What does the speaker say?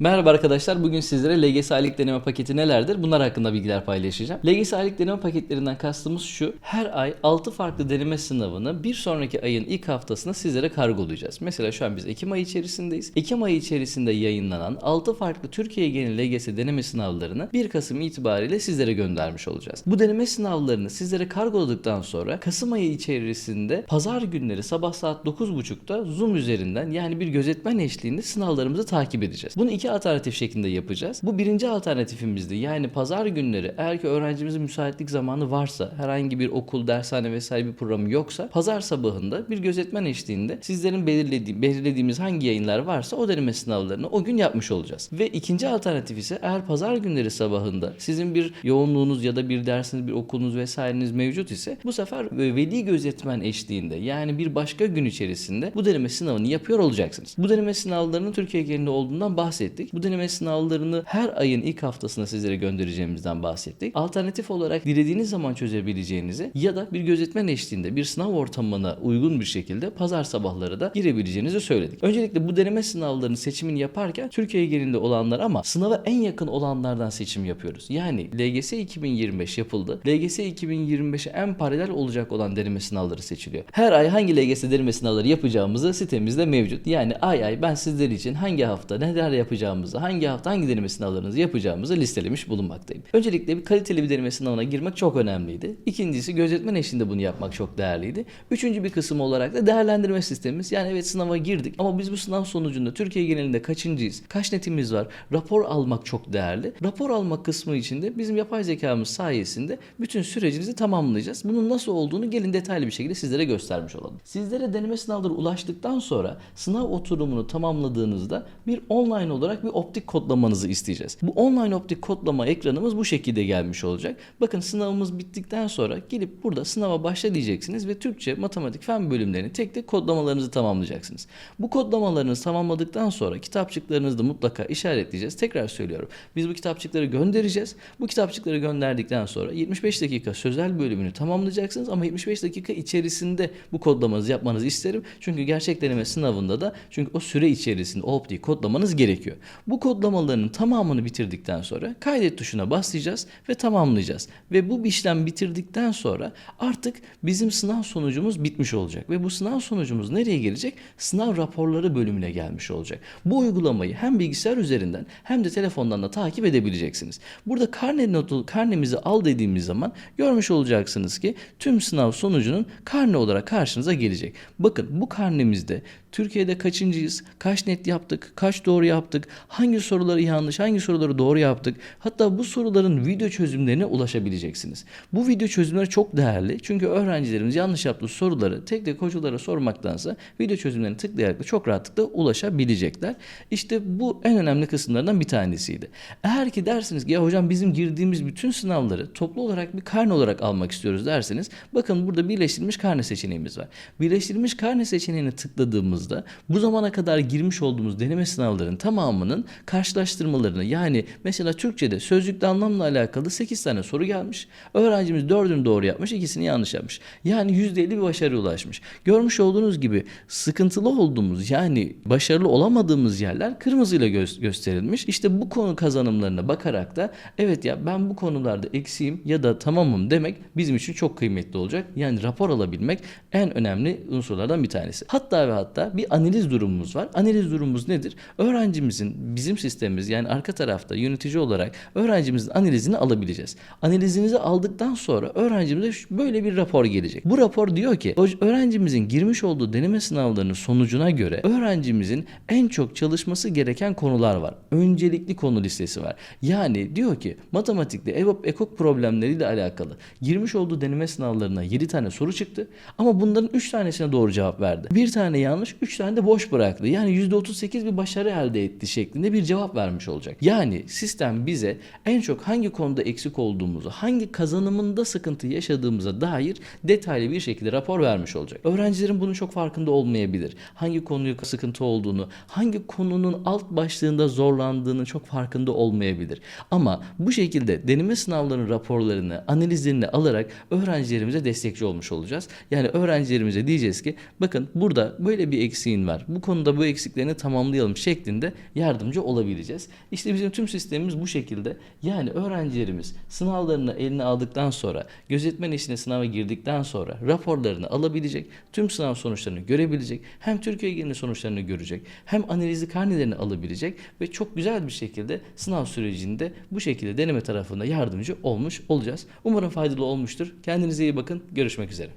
Merhaba arkadaşlar. Bugün sizlere LGS aylık deneme paketi nelerdir? Bunlar hakkında bilgiler paylaşacağım. LGS aylık deneme paketlerinden kastımız şu. Her ay 6 farklı deneme sınavını bir sonraki ayın ilk haftasında sizlere kargolayacağız. Mesela şu an biz Ekim ayı içerisindeyiz. Ekim ayı içerisinde yayınlanan 6 farklı Türkiye genel LGS deneme sınavlarını 1 Kasım itibariyle sizlere göndermiş olacağız. Bu deneme sınavlarını sizlere kargoladıktan sonra Kasım ayı içerisinde pazar günleri sabah saat 9.30'da Zoom üzerinden yani bir gözetmen eşliğinde sınavlarımızı takip edeceğiz. Bunu iki alternatif şeklinde yapacağız. Bu birinci alternatifimizdi. Yani pazar günleri eğer ki öğrencimizin müsaitlik zamanı varsa herhangi bir okul, dershane vesaire bir programı yoksa pazar sabahında bir gözetmen eşliğinde sizlerin belirlediği, belirlediğimiz hangi yayınlar varsa o deneme sınavlarını o gün yapmış olacağız. Ve ikinci alternatif ise eğer pazar günleri sabahında sizin bir yoğunluğunuz ya da bir dersiniz, bir okulunuz vesaireniz mevcut ise bu sefer e, veli gözetmen eşliğinde yani bir başka gün içerisinde bu deneme sınavını yapıyor olacaksınız. Bu deneme sınavlarının Türkiye genelinde olduğundan bahsettik. Bu deneme sınavlarını her ayın ilk haftasında sizlere göndereceğimizden bahsettik. Alternatif olarak dilediğiniz zaman çözebileceğinizi ya da bir gözetmen eşliğinde bir sınav ortamına uygun bir şekilde pazar sabahları da girebileceğinizi söyledik. Öncelikle bu deneme sınavlarının seçimini yaparken Türkiye genelinde olanlar ama sınava en yakın olanlardan seçim yapıyoruz. Yani LGS 2025 yapıldı. LGS 2025'e en paralel olacak olan deneme sınavları seçiliyor. Her ay hangi LGS deneme sınavları yapacağımızı sitemizde mevcut. Yani ay ay ben sizler için hangi hafta neler yapacağımızı, hangi hafta hangi deneme sınavlarınızı yapacağımızı listelemiş bulunmaktayım. Öncelikle bir kaliteli bir deneme sınavına girmek çok önemliydi. İkincisi gözetmen eşliğinde bunu yapmak çok değerliydi. Üçüncü bir kısım olarak da değerlendirme sistemimiz. Yani evet sınava girdik ama biz bu sınav sonucunda Türkiye genelinde kaçıncıyız? Kaç netimiz var? Rapor almak çok değerli. Rapor almak kısmı içinde bizim yapay zekamız sayesinde bütün sürecinizi tamamlayacağız. Bunun nasıl olduğunu gelin detaylı bir şekilde sizlere göstermiş olalım. Sizlere deneme sınavları ulaştıktan sonra sınav oturumunu tamamladığınızda bir online olarak bir optik kodlamanızı isteyeceğiz. Bu online optik kodlama ekranımız bu şekilde gelmiş olacak. Bakın sınavımız bittikten sonra gelip burada sınava başla diyeceksiniz ve Türkçe, matematik, fen bölümlerini tek tek kodlamalarınızı tamamlayacaksınız. Bu kodlamalarınızı tamamladıktan sonra kitapçıklarınızı da mutlaka işaretleyeceğiz. Tekrar söylüyorum. Biz bu kitapçıkları göndereceğiz. Bu kitapçıkları gönderdikten sonra 75 dakika sözel bölümünü tamamlayacaksınız ama 75 dakika içerisinde bu kodlamanızı yapmanızı isterim. Çünkü gerçek deneme sınavında da çünkü o süre içerisinde o optiği kodlamanız gerekiyor. Bu kodlamaların tamamını bitirdikten sonra kaydet tuşuna basacağız ve tamamlayacağız. Ve bu işlem bitirdikten sonra artık bizim sınav sonucumuz bitmiş olacak. Ve bu sınav sonucumuz nereye gelecek? Sınav raporları bölümüne gelmiş olacak. Bu uygulamayı hem bilgisayar üzerinden hem de telefondan da takip edebileceksiniz. Burada karne notu, karnemizi al dediğimiz zaman görmüş olacaksınız ki tüm sınav sonucunun karne olarak karşınıza gelecek. Bakın bu karnemizde Türkiye'de kaçıncıyız? Kaç net yaptık? Kaç doğru yaptık? Hangi soruları yanlış, hangi soruları doğru yaptık? Hatta bu soruların video çözümlerine ulaşabileceksiniz. Bu video çözümleri çok değerli. Çünkü öğrencilerimiz yanlış yaptığı soruları tek tek hocalara sormaktansa video çözümlerini tıklayarak da çok rahatlıkla ulaşabilecekler. İşte bu en önemli kısımlardan bir tanesiydi. Eğer ki dersiniz ki ya hocam bizim girdiğimiz bütün sınavları toplu olarak bir karne olarak almak istiyoruz derseniz bakın burada birleştirilmiş karne seçeneğimiz var. Birleştirilmiş karne seçeneğine tıkladığımızda bu zamana kadar girmiş olduğumuz deneme sınavlarının tamamının karşılaştırmalarını yani mesela Türkçe'de sözlükte anlamla alakalı 8 tane soru gelmiş. Öğrencimiz 4'ünü doğru yapmış, ikisini yanlış yapmış. Yani %50 bir başarı ulaşmış. Görmüş olduğunuz gibi sıkıntılı olduğumuz yani başarılı olamadığımız yerler kırmızıyla gö- gösterilmiş. İşte bu konu kazanımlarına bakarak da evet ya ben bu konularda eksiğim ya da tamamım demek bizim için çok kıymetli olacak. Yani rapor alabilmek en önemli unsurlardan bir tanesi. Hatta ve hatta bir analiz durumumuz var. Analiz durumumuz nedir? Öğrencimizin bizim sistemimiz yani arka tarafta yönetici olarak öğrencimizin analizini alabileceğiz. Analizinizi aldıktan sonra öğrencimize böyle bir rapor gelecek. Bu rapor diyor ki "Hoj- öğrencimizin girmiş olduğu deneme sınavlarının sonucuna göre öğrencimizin en çok çalışması gereken konular var. Öncelikli konu listesi var. Yani diyor ki matematikte EBOB ekok problemleriyle alakalı girmiş olduğu deneme sınavlarına 7 tane soru çıktı ama bunların 3 tanesine doğru cevap verdi. Bir tane yanlış, 3 tane de boş bıraktı. Yani %38 bir başarı elde etti şeklinde bir cevap vermiş olacak. Yani sistem bize en çok hangi konuda eksik olduğumuzu, hangi kazanımında sıkıntı yaşadığımıza dair detaylı bir şekilde rapor vermiş olacak. Öğrencilerin bunun çok farkında olmayabilir. Hangi konuyu sıkıntı olduğunu, hangi konunun alt başlığında zorlandığını çok farkında olmayabilir. Ama bu şekilde deneme sınavlarının raporlarını, analizlerini alarak öğrencilerimize destekçi olmuş olacağız. Yani öğrencilerimize diyeceğiz ki bakın burada böyle bir eksiğin var. Bu konuda bu eksiklerini tamamlayalım şeklinde yer yardımcı olabileceğiz. İşte bizim tüm sistemimiz bu şekilde. Yani öğrencilerimiz sınavlarını eline aldıktan sonra, gözetmen eşliğinde sınava girdikten sonra raporlarını alabilecek, tüm sınav sonuçlarını görebilecek, hem Türkiye genelinde sonuçlarını görecek, hem analizli karnelerini alabilecek ve çok güzel bir şekilde sınav sürecinde bu şekilde deneme tarafında yardımcı olmuş olacağız. Umarım faydalı olmuştur. Kendinize iyi bakın. Görüşmek üzere.